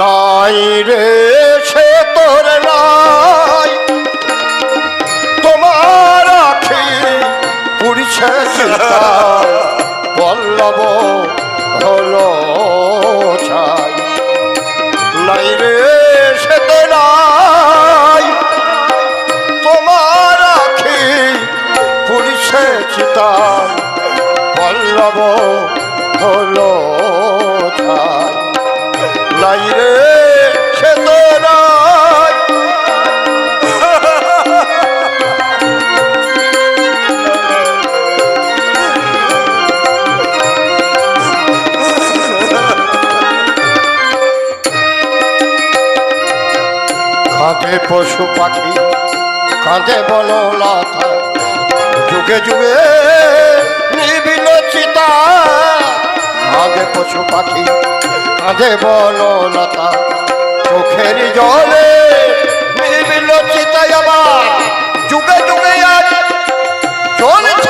নাই রে, সে তোর নাই। তোমার আখি পুরিছে সীতা পল্লব হলো ছাই। নাই রে, সে নাই। তোমার আখি পুরিছে চিতা পল্লব হলো ছাই। নাই রে, সে তো কাঁধে পশু পাখি কাঁধে বলো লতা যুগে যুগে নিবিল চিতা কাঁধে পশু পাখি কাঁধে বলো লতা চোখের জলে মিলমিল চিতা আবার যুগে যুগে আজ চলছে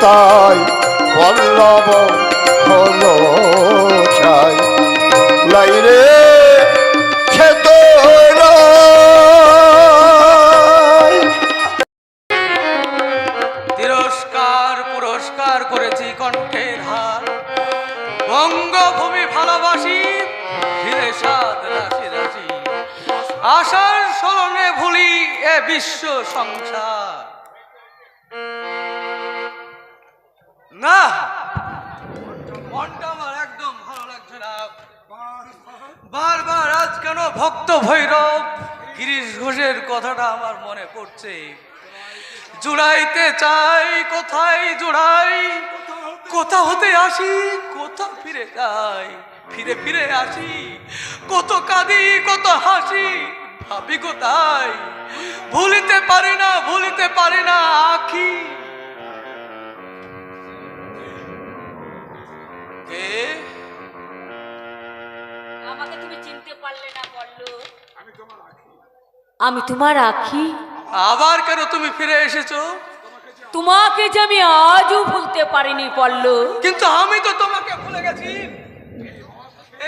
চিতায় পল্লব হলো ছাই। লাই রে তিরস্কার পুরস্কার করেছি বঙ্গভূমি ভালোবাসি এ বিশ্ব সংসার। না! মনটা আমার একদম ভালো লাগছে না। বারবার আজ কেন ভক্ত ভৈরব? গিরিশ ঘোষের কথাটা আমার মনে পড়ছে। জুড়াইতে চাই, কোথায় জুড়াই? কোথা হতে আসি, কোথা ফিরে যাই? ফিরে ফিরে আসি, কত কাঁদি, কত হাসি, ভাবি কোথায়? ভুলিতে পারি না, ভুলিতে পারি না আখি। কে? আমাকে তুমি চিনতে পারলে না বলল। আমি তোমার আখি। আবার কেন তুমি ফিরে এসেছ? তোমাকে যে আমি আজও ভুলতে পারিনি পল্লু কিন্তু আমি তো তোমাকে ভুলে গেছি।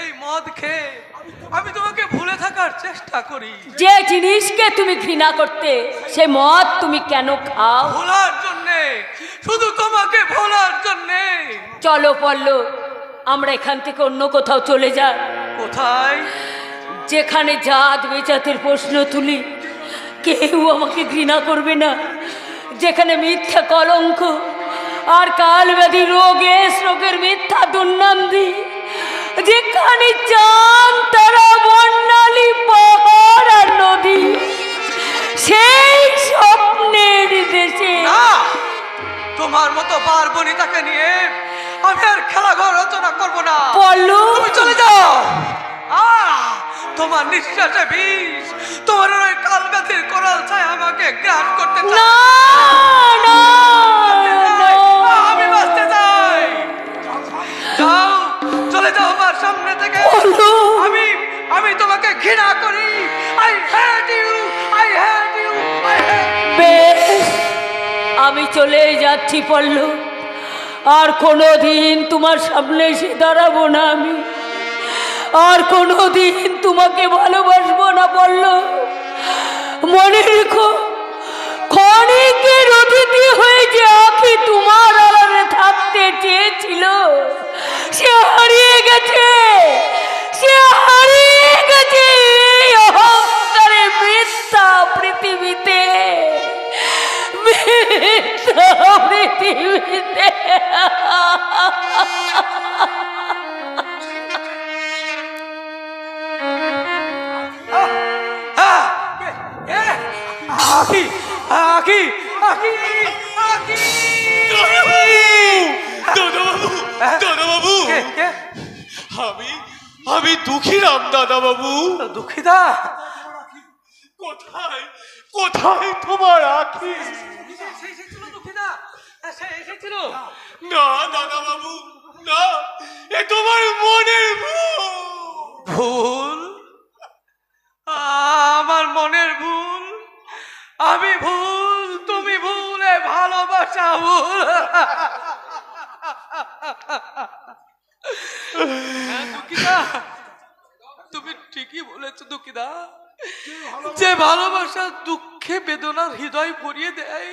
এই মদ খেয়ে আমি তোমাকে ভুলে থাকার চেষ্টা করি। যে জিনিসকে তুমি ঘৃণা করতে সে মদ তুমি কেন খাও? ভোলার জন্যে শুধু তোমাকে ভোলার জন্যে। চলো পল্লু আমরা এখান থেকে অন্য কোথাও চলে যাই। কোথায়? যেখানে জাত বেজাতের প্রশ্ন তুলি কেউ আমাকে ঘৃণা করবে না। যেখানে মিথ্যা কলঙ্ক আর কাল ব্যাধি রোগে রোগের মিথ্যা দুর্নাম দিই যেখানে চান তারা বর্ণালী পাহাড় আর নদী সেই স্বপ্নের দেশে। তোমার মতো পার্বণী তাকে নিয়ে খেলা ঘর রচনা করব না। পল্লু। তুমি চলে যাও। তোমার নিঃশ্বাসে বিষ। তোমার ওই কাল ব্যাধির কোরাল ছায় আমাকে গ্রাস করতে না আমি বাঁচতে চাই। যাও চলে যাও আমার সামনে থেকে। আমি আমি তোমাকে ঘৃণা করি। I hate you I hate you বেশ আমি চলে যাচ্ছি পল্লু। আর কোনো দিন তোমার সামনে এসে দাঁড়াবো না আমি। আর কোনো দিন তোমাকে ভালোবাসবো না পল্লু মনে রেখো, ক্ষণিকের অতিথি হয়ে যে আখি তোমার আড়ালে থাকতে চেয়েছিল, সে হারিয়ে গেছে, সে হারিয়ে দাদাবাবু। দাদাবাবু কে কে? আমি আমি দুঃখীরাম দাদাবাবু। দুঃখিতা কোথায় কোথায় তোমার আখি? দুঃখিতা সে এসেছিল না না এ তোমার মনের ভুল ভুল। আমার মনের ভুল? আমি ভুল তুমি ভুলে ভালোবাসা ভুল। তুমি ঠিকই বলেছ দুঃখিতা। যে ভালোবাসা দুঃখে বেদনার হৃদয় ভরিয়ে দেয়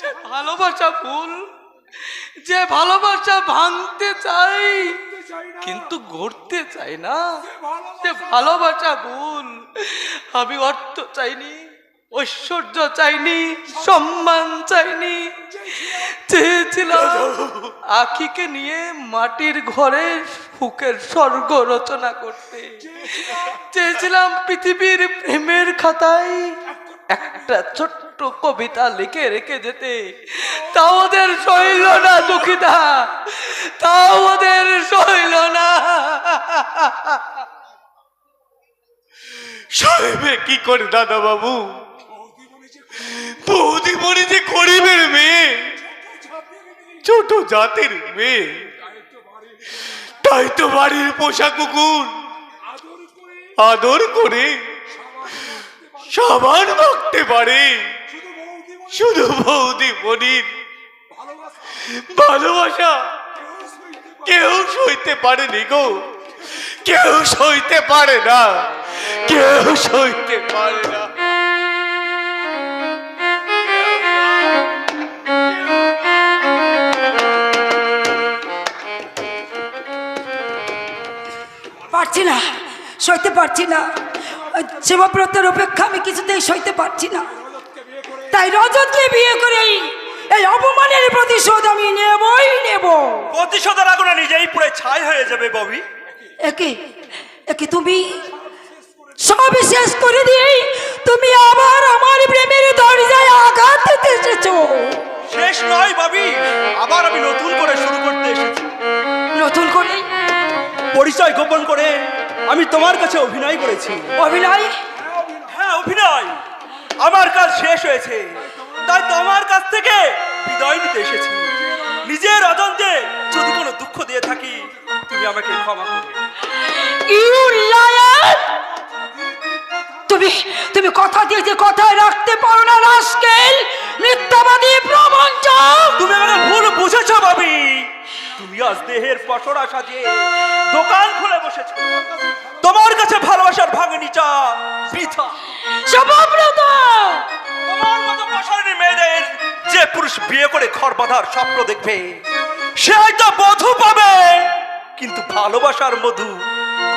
সে ভালোবাসা ভুল। যে ভালোবাসা ভাঙতে চাই কিন্তু গড়তে চাই না যে ভালোবাসা ভুল। আমি অর্থ চাইনি ঐশ্বর্য চাইনি, সম্মান চাইনি। চেয়েছিলাম আখিকে নিয়ে মাটির ঘরে ফুকের স্বর্গ রচনা করতে। চেয়েছিলাম পৃথিবীর প্রেমের খাতায় একটা ছোট্ট কবিতা লিখে রেখে যেতে। তাও ওদের সইল না, দুঃখিতা। তাও ওদের সইল না। সাহেবে কি করে দাদাবাবু? বৌদি যে মেয়ে, ছোট মেয়ে, তাই তো বাড়ির পোষা কুকুর আদর করে মাখতে পারে। শুধু বৌদি মনির ভালোবাসা কেউ সইতে পারেনি গো, কেউ সইতে পারে না, কেউ সইতে পারে না। পারছি না সইতে পারছি না। সেবাব্রতের অপেক্ষা আমি কিছুতেই সইতে পারছি না। তাই রজতকে বিয়ে করেই এই অপমানের প্রতিশোধ আমি নেবই নেব। প্রতিশোধের আগুনে নিজেই পুরে ছাই হয়ে যাবে ববি একে একে তুমি সব শেষ করে দিয়েই তুমি আবার আমার প্রেমের দরজায় আঘাত দিতে এসেছ। শেষ নয় ববি আবার আমি নতুন করে শুরু করতে এসেছি। পরিচয় গোপন করে আমি তোমার কাছে অভিনয় করেছি। অভিনয়? হ্যাঁ অভিনয়। আমার কাজ শেষ হয়েছে। তাই তোমার কাছ থেকে বিদায় নিতে এসেছি। নিজের অজান্তে যদি কোনো দুঃখ দিয়ে থাকি তুমি আমাকে ক্ষমা করবে। You liar! তুমি তুমি কথা দিয়েছে কথায় রাখতে পারো না রাস্কেল! দেহের পটরা সাজিয়ে দোকান খুলে বসেছো। তোমার কাছে ভালোবাসার ভাঙনি চা বৃথা তোমার মতো প্রসারণী মেয়েদের যে পুরুষ বিয়ে করে ঘর বাঁধার স্বপ্ন দেখবে সে হয়তো বধু পাবে কিন্তু ভালোবাসার মধু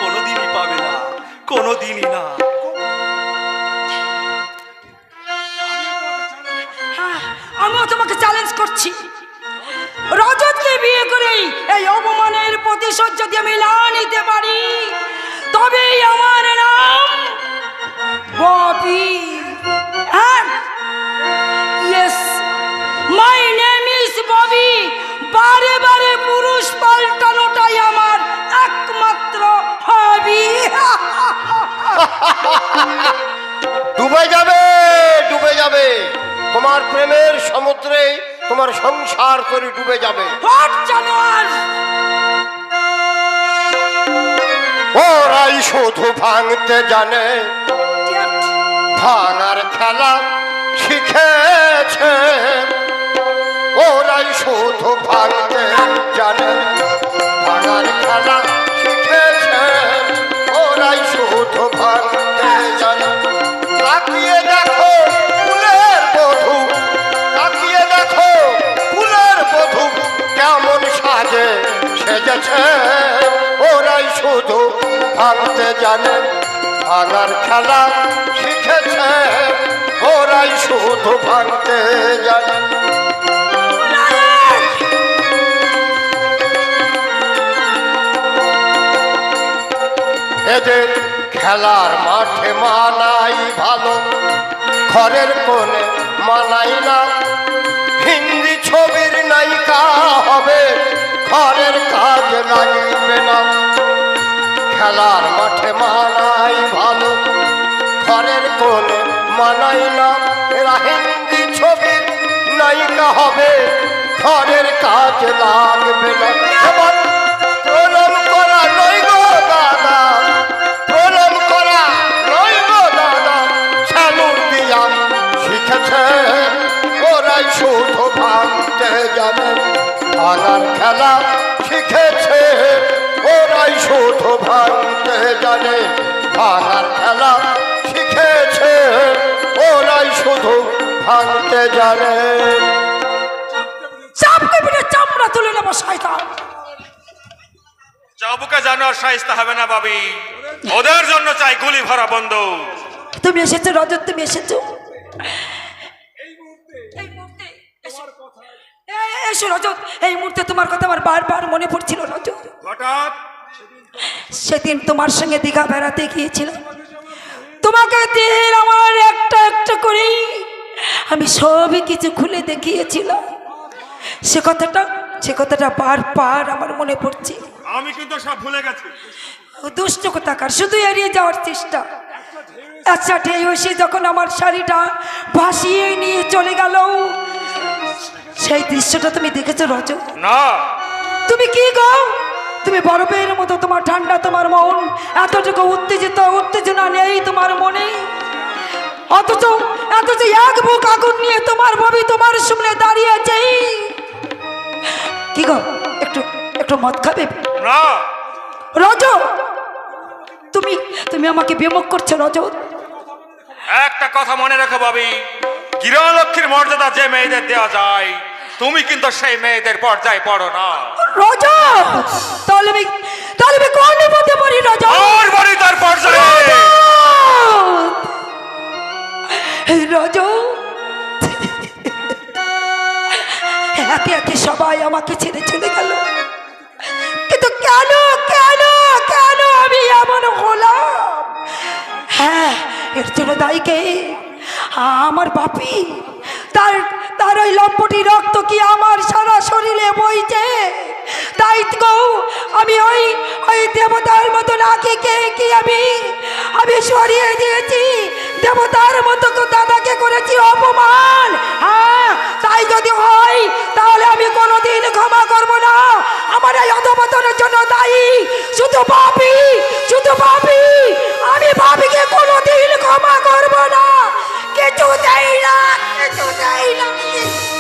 কোনোদিনই পাবে না কোনোদিনই না। হ্যাঁ, আমিও তোমাকে চ্যালেঞ্জ করছি। বিয়ে করেই এই অপমানের প্রতিশোধ যদি আমি না নিতে পারি, তবেই আমার নাম ববি হ্যাঁ। বারে বারে পুরুষ পাল্টানোটাই আমার একমাত্র ডুবে যাবে ডুবে যাবে। তোমার প্রেমের সমুদ্রে, তোমার সংসার করে ডুবে যাবে। ওরাই শুধু ভাঙতে জানে। ভাঙার খেলা শিখেছে। ওরাই শুধু ভাঙতে জানে। সেজেছে ওরাই শুধু ভাঙতে জানে ভাঙার খেলা শিখেছে। ওরাই শুধু ভাঙতে জানে। এদের খেলার মাঠে মানাই ভালো, ঘরের কোণে মানাই না। হিন্দি ছবির নায়িকা হবে ঘরের কাজ লাগিবে না খেলার মাঠে মানাই ভালো। ঘরের কোণে মানাই না এরা হিন্দি ছবির নায়িকা হবে। ঘরের কাজ লাগবে না। ভাঙতে জানে ভাঙার খেলা শিখেছে ওরাই শুধু ভাঙতে জানে। চাপকে পিঠে চামড়া তুলে নেব শয়তান। চাবুকে জানোয়ার সাইস্তা হবে না বাবি। ওদের জন্য চাই গুলি ভরা বন্ধ। তুমি এসেছ রজত তুমি এসেছ। এই মুহূর্তে এসো। এ- এসো রজত এই মুহূর্তে তোমার কথা আমার বারবার মনে পড়ছিল রজত। হঠাৎ সেদিন তোমার সঙ্গে দীঘা বেড়াতে গিয়েছিলাম। তোমাকে দিন আমার একটা একটা করেই আমি সবই কিছু খুলে দেখিয়েছিলাম। সে কথাটা সে কথাটা পার বারবার আমার মনে পড়ছে। আমি কিন্তু সব ভুলে গেছি। দুষ্ট কোথাকার শুধু এড়িয়ে যাওয়ার চেষ্টা। আচ্ছা ঢেউ এসে যখন আমার শাড়িটা ভাসিয়ে নিয়ে চলে গেল সেই দৃশ্যটা তুমি দেখেছ রজ না। তুমি কি গো? তুমি বরফের মতো তোমার ঠান্ডা তোমার মন। এতটুকু উত্তেজিত উত্তেজনা নেই তোমার মনে। অথচ অথচ এক বুক আগুন নিয়ে তোমার ভাবি তোমার সামনে দাঁড়িয়ে আছে কি গো একটু একটু মদ খাবে? রজ তুমি তুমি আমাকে বিমুখ করছ রজ। একটা কথা মনে রেখো বাবি। গৃহলক্ষ্মীর মর্যাদা যে মেয়েদের দেওয়া যায় তুমি কিন্তু সেই মেয়েদের পর্যায়ে পড়ো না। রজ! তাহলে আমি কোন পথে পড়ি রজ? আর বাড়ি তার পর্যায়ে। রজ! একে একে সবাই আমাকে ছেড়ে চলে গেল। কিন্তু কেন কেন কেন আমি এমন হলাম? হ্যাঁ এর জন্য দায়ী কে? আমার বাপি তার তার ওই লম্পটি রক্ত কি আমার সারা শরীরে বইছে? তাই কৌ আমি ওই ওই দেবতার মতো নাকি কে কি আমি? আমি সরিয়ে দিয়েছি। দেবতার মতো তো দাদাকে করেছি অপমান। হ্যাঁ তাই যদি হয়, তাহলে আমি কোনোদিন ক্ষমা করব না। আমার এই অধপতনের জন্য দায়ী। শুধু পাপি শুধু পাপি। আমি পাপিকে কোনোদিন ক্ষমা করব না। chú thầy đó chú thầy đó